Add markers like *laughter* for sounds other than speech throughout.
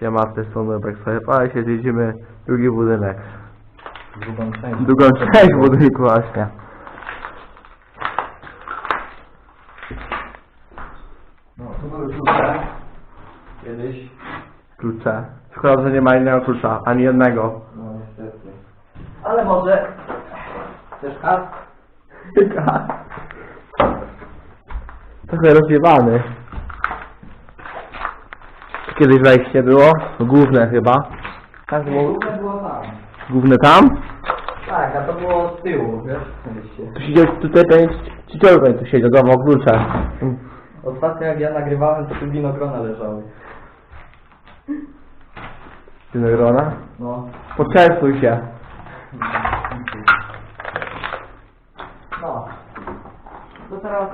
Siema, z tej strony Backside, a się zjedziemy drugi budynek. Drugą część. Drugą część budynku właśnie. No, tu były klucze. Kiedyś. Klucze. Szkoda, że nie ma innego klucza, ani jednego. No niestety. Ale może... Chcesz kask? *laughs* Trochę rozjebany. Kiedyś wejście było? Główne chyba. Tak było. Główne było tam. Główne tam? Tak, a to było z tyłu, wiesz? Tu siedział, tutaj ten czciorek tu siedział, dawał klucze. Ostatnio jak ja nagrywałem, to tu winogrona leżały. Winogrona? No. Poczęstuj się. No. To teraz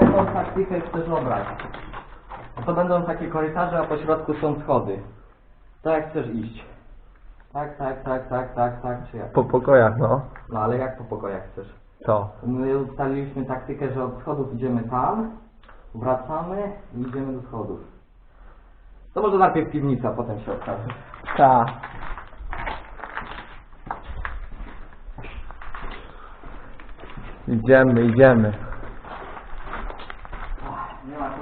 jaką taktykę chcesz obrać? To będą takie korytarze, a po środku są schody. Tak jak chcesz iść. Tak, tak, tak, tak, tak, tak, czy jak? Po pokojach, no. No ale jak po pokojach chcesz? To. My ustaliliśmy taktykę, że od schodów idziemy tam, wracamy i idziemy do schodów. To może najpierw piwnica, potem się okaże. Ta. Idziemy, idziemy. Nie ma to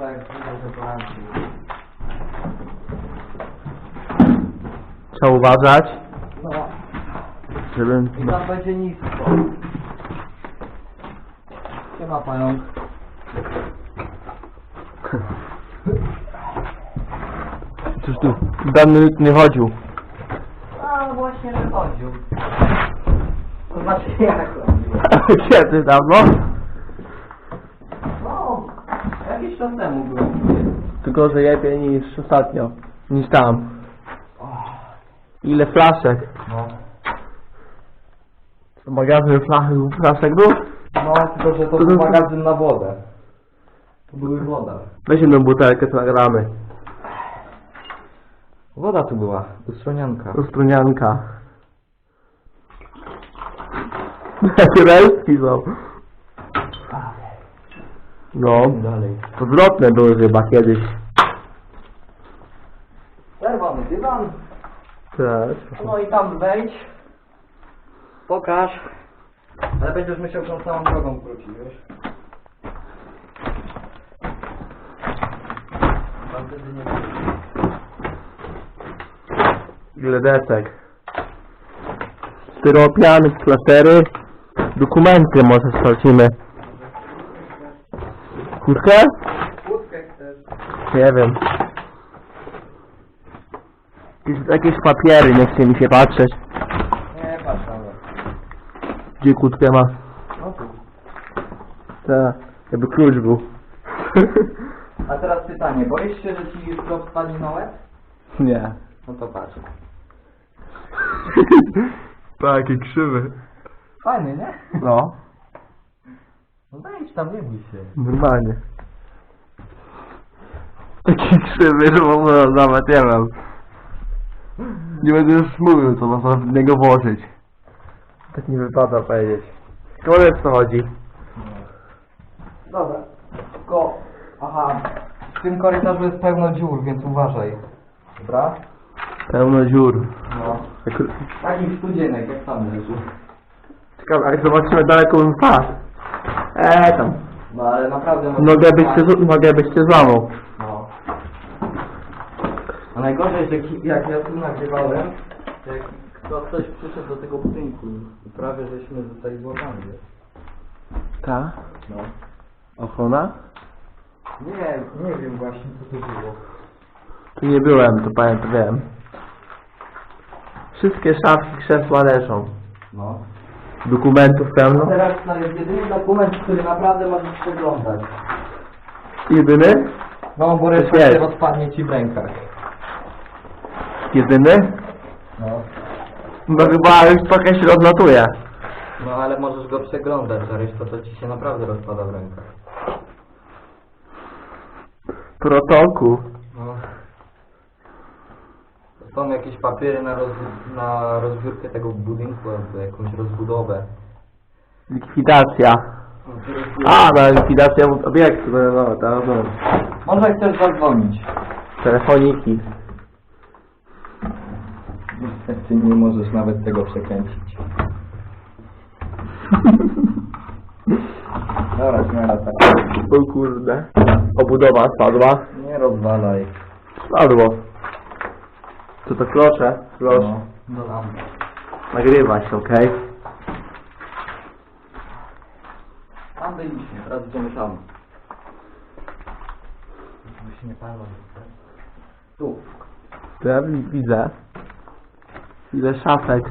jak dużo poranki. Trzeba uważać, No, żeby... i tam będzie nisko. Siema pająk. Cóż tu, dany nie chodził. A właśnie wychodził. To znaczy jak chodził? *laughs* Kiedy dawno? No, jakiś czas temu byłem. Tylko, że lepiej niż ostatnio. Niż tam. Ile flaszek? No. To magazyn flaszek, flaszek był? No, tylko że to To był to- magazyn na wodę. To były woda. Weź jedną butelkę, to nagramy. Woda tu była, ustronianka. Ustrunianka. *laughs* Resztki są. No, Dalej. odwrotne były chyba kiedyś. Czerwony dywan. Też. No i tam wejdź. Pokaż. Ale będziesz musiał tą samą drogą wrócić, wiesz? Tam wtedy nie wrócisz. Ile desek? Styropian, klasery, dokumenty może sprawdzimy. Kurtkę? Kłódkę chcesz? Nie wiem. Jakieś, jakieś papiery, nie chce mi się patrzeć. Nie, patrz ale. Gdzie kłódkę ma? No tu. Ta, jakby klucz był. A teraz pytanie, boisz się, że ci prąd spadnie na łeb? Nie. No to patrz. *laughs* Taki krzywy. Fajny, nie? No, No wejdź tam, nie bój się. normalnie. Taki krzywy, że ogóle nawet nie wiem. Nie będę już mówił, co można w niego włożyć. Tak nie wypada powiedzieć. Koniec co chodzi. Dobra. Tylko, aha, w tym korytarzu jest pełno dziur, więc uważaj. Dobra? Pełno dziur. No. Takich studzienek, jak tam leży. Ciekawe, jak zobaczymy daleko bym pas. Eee tam. No ale naprawdę... Nogę byś cię, z- nogę byś cię złamał. No. A najgorzej, że ki- jak ja tu nagrywałem, to jak to ktoś przyszedł do tego budynku i prawie żeśmy zostali złamani, wiesz? Ta? No. Ochrona? Nie, nie wiem właśnie co to było. Tu nie byłem, to pamiętam, wiem. Wszystkie szafki, krzesła leżą. No. Dokumentów No pełno. teraz to jest jedyny dokument, który naprawdę możesz przeglądać. Jedyny? No, bo reszta się się rozpadnie ci w rękach. Jedyny? No. No chyba już trochę się odnotuje. No ale możesz go przeglądać, a reszta to ci się naprawdę rozpada w rękach. Protokół. No. Są jakieś papiery na, roz, na rozbiórkę tego budynku albo jakąś rozbudowę. Likwidacja. A, na likwidację obiektu, no, no, teraz no. Może chcesz zadzwonić. Telefoniki. Niestety nie możesz nawet tego przekręcić. *laughs* Dobra, śmiało tak. O kurde. Obudowa spadła. Nie rozwalaj. Spadło. Co to klosze? Klosz. No, do lampy. Nagrywa się, okej? Tam byliśmy, teraz idziemy tam. Musi nie palą. Tu. To ja wi- widzę. Ile szafek.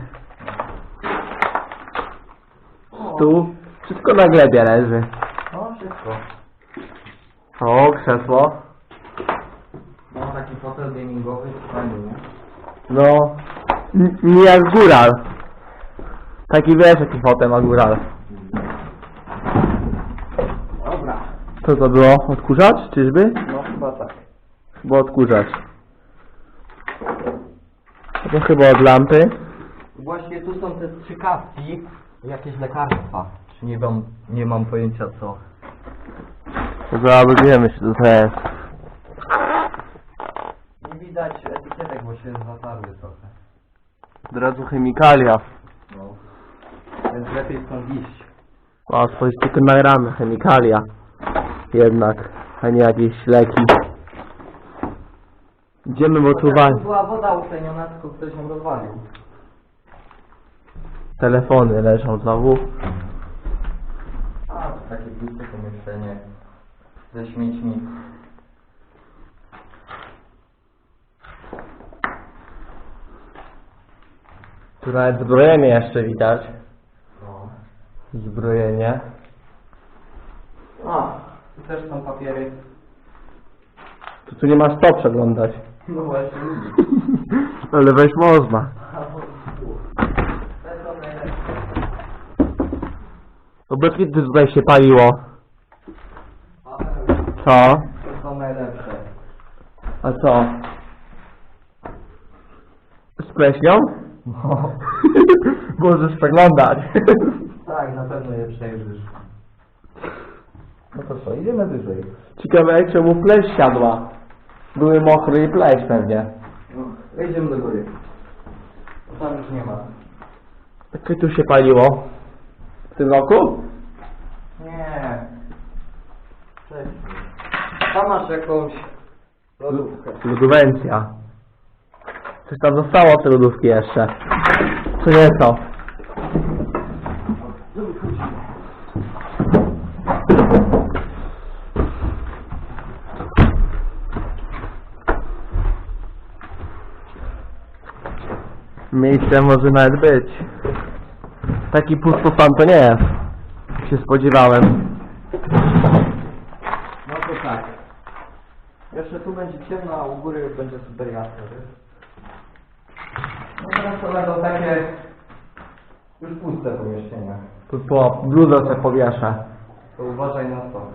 Tu wszystko na glebie leży. No, wszystko. O, krzesło. No, taki fotel gamingowy, fajny, nie? No, n- nie jak góral. Taki wiesz, jaki fotel ma góral. Dobra. Co to było? Odkurzacz, czyżby? No, chyba tak. Chyba odkurzacz. To chyba od lampy. Właśnie tu są te strzykawki, jakieś lekarstwa. Czy nie mam, nie mam pojęcia co. To zaraz wiemy, co to jest. Nie widać etykietek, bo się zatarły trochę. Od razu chemikalia. No. Więc lepiej stąd iść. O, spojrz, tylko nagramy, chemikalia. Jednak, a nie jakieś leki. Idziemy, bo tu Tu wa- była woda utleniona, tylko ktoś ją rozwalił. telefony leżą znowu. A, to takie puste pomieszczenie ze śmiećmi. Tu nawet zbrojenie jeszcze widać. No. Zbrojenie. A, tu też są papiery. To tu nie ma co przeglądać. *laughs* No właśnie. *laughs* Ale weź można. Oby kiedy tutaj się paliło. Co? To są najlepsze. A co? Z pleśnią? No. *laughs* Możesz przeglądać. Tak, na pewno je przejrzysz. No to co, idziemy wyżej. Ciekawe jak czemu pleś siadła. Były mokre i pleś pewnie. No, idziemy do góry. Tam już nie ma. Jakie tu się paliło? W tym roku? Nie. Cześć. Tam masz jakąś lodówkę. Lodówka. Coś tam zostało od tej lodówki jeszcze. Co nieco. Miejsce może nawet być. Taki pustostan to nie jest. Się spodziewałem. No to tak. Jeszcze tu będzie ciemno, a u góry będzie super jasno? To będą takie już puste pomieszczenia. Tu po bluzę sobie powieszę. To uważaj na to.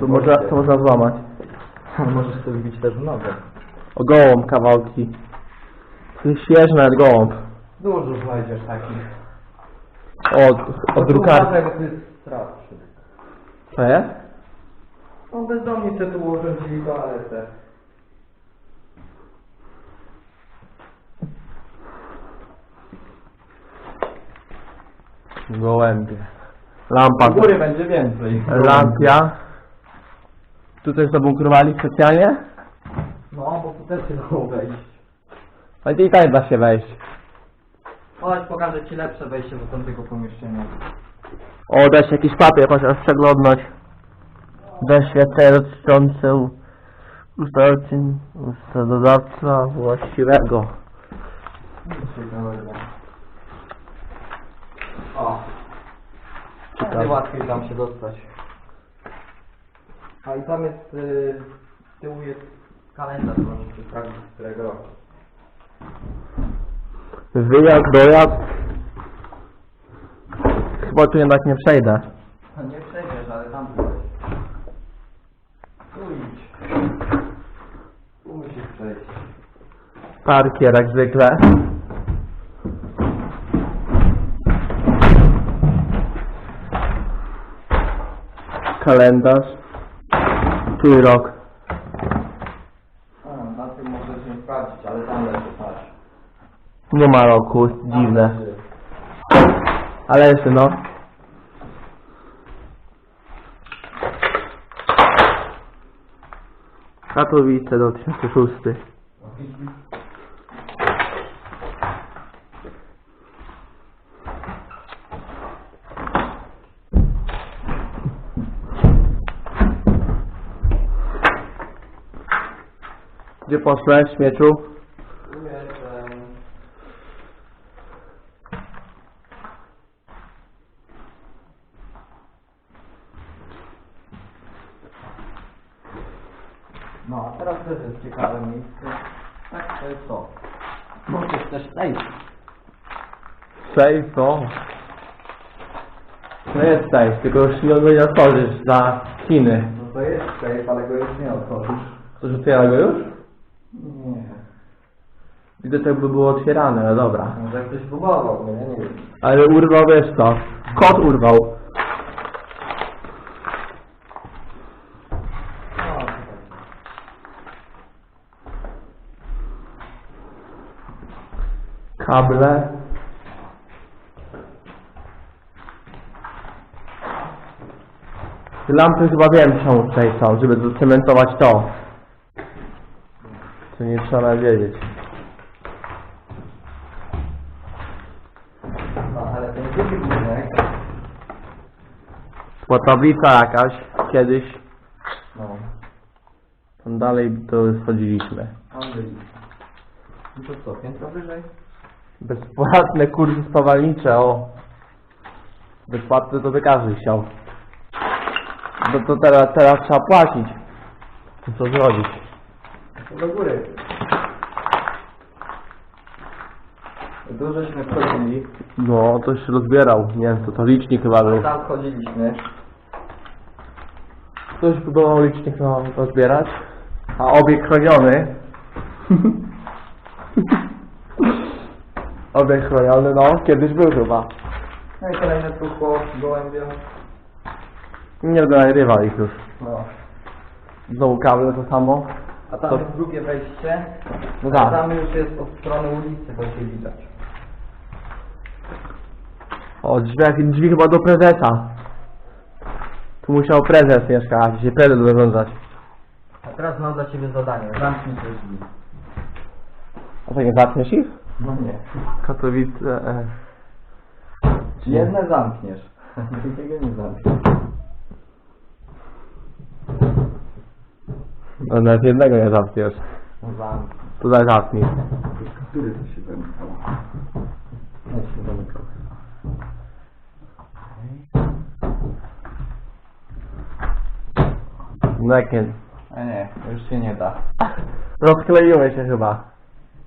Tu można, to można złamać. Możesz sobie wbić też w nogę. O gołąb kawałki. To jest świeży nawet gołąb. Dużo znajdziesz takich. Od, od drukarki. Uważaj, bo to jest straszny. Co jest? No bezdomni sobie tu urządzili toaletę. Gołębie. Lampa. U góry będzie więcej. Lampia. Tu coś zabunkrowali specjalnie? No, bo tu też się dało wejść. Ale i tak da się wejść. Chodź, pokażę Ci lepsze wejście do tamtego pomieszczenia. O, da się jakiś papier chociaż przeglądnąć. Zaświecający u- ustalcy ustawodawca właściwego. Ciekawego. O. Ciekawe. Łatwiej tam się dostać. A i tam jest, y, z tyłu jest kalendarz, się sprawdzić, z którego roku. Wyjazd, dojazd. Chyba tu jednak nie przejdę. No nie przejdziesz, ale tam byłeś. Tu idź. Tu musisz przejść. Parkier jak zwykle. Kalendarz. Który rok? A, na tym możesz się sprawdzić, ale tam leży, patrz. Nie ma roku, dziwne. Ale jeszcze no. Katowice 2006. Gdzie poszłeś, śmieciu? No, a teraz też jest ciekawe miejsce. Tak, to jest to. No, to jest też safe. Safe, no. No jest safe, tylko już nie nie otworzysz za Chiny. No to jest safe, ale go już nie otworzysz. Ktoś otwiera go już? Nie. Widzę, tak by było otwierane, ale dobra. Może ktoś próbował, ja nie wiem. Ale urwał, wiesz co? Kot urwał. No. Kable. Lampy chyba wiem czemu tutaj są, żeby zacementować to. Co nie trzeba wiedzieć. No, ale ten drugi budynek, Była tablica jakaś, kiedyś. no, Tam dalej to schodziliśmy. tam byli. No to co, piętro wyżej? Bezpłatne kursy spawalnicze, o. Bezpłatne to by każdy chciał. No to teraz, teraz trzeba płacić. To co zrobić? Do góry. Tu żeśmy wchodzili, No, to się rozbierał. Nie wiem, to to licznik chyba był. tam wchodziliśmy. Ktoś próbował licznik no, rozbierać. A obiekt chroniony. *laughs* obiekt chroniony, no, kiedyś był chyba. No i kolejne truchło gołębia. Nie donagrywał ich już. No. Znowu kable to samo. A tam To- jest drugie wejście. No A tak. tam już jest od strony ulicy, widać. O, drzwi, drzwi chyba do prezesa. Tu musiał prezes mieszkać, się prezes zarządzać. A teraz mam dla Ciebie zadanie. Zamknij te drzwi. A to nie zaczniesz ich? No nie. Katowice, e. Jedne zamkniesz. *laughs* Drugiego nie zamkniesz. No, nawet jednego nie zamkniesz. No zamknij. To daj zamknij. Który to się zamykał? Nie się zamykał. No jak nie. A nie, już się nie da. Rozkleiły się chyba.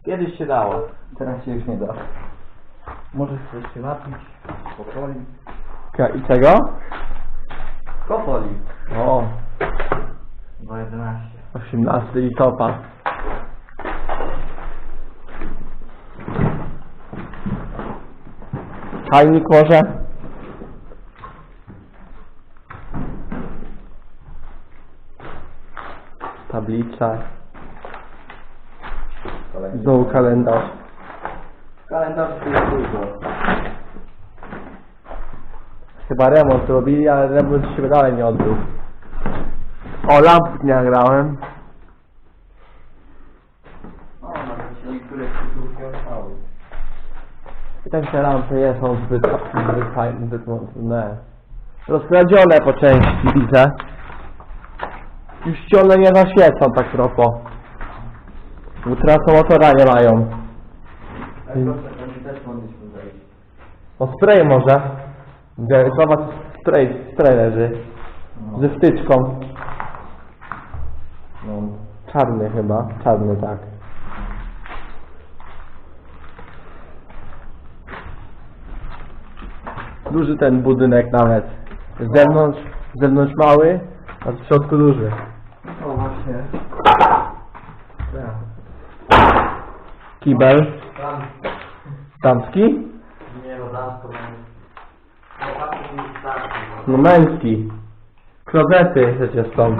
Kiedyś się dało, teraz się już nie da. Możesz coś się napić, powoli. Ka- I czego? Kopoli. O, 2.11. 18 listopad. Czajnik może? Tablica. Znowu kalendarz. Kalendarz jest dużo. Chyba remont robili, ale remont się dalej nie odbył. O, lamp nie nagrałem. O, nawet się niektóre sztuki ostały. I tak te lampy nie są zbyt, fajne, zbyt mocne. Rozkradzione po części widzę. Już ci one nie zaświecą tak propos. Bo transformatora nie mają. Ale proszę, to mi też mogliśmy wejść. O spray może. Gdzie- Zobacz, spray, spray leży. Ze wtyczką. No. Czarny chyba. Czarny, tak. Duży ten budynek nawet. Z zewnątrz, z zewnątrz mały, a w środku duży. O, właśnie. Kibel. Tam, Damski? nie no, damsko. No, starczy. No męski. Klozety przecież są.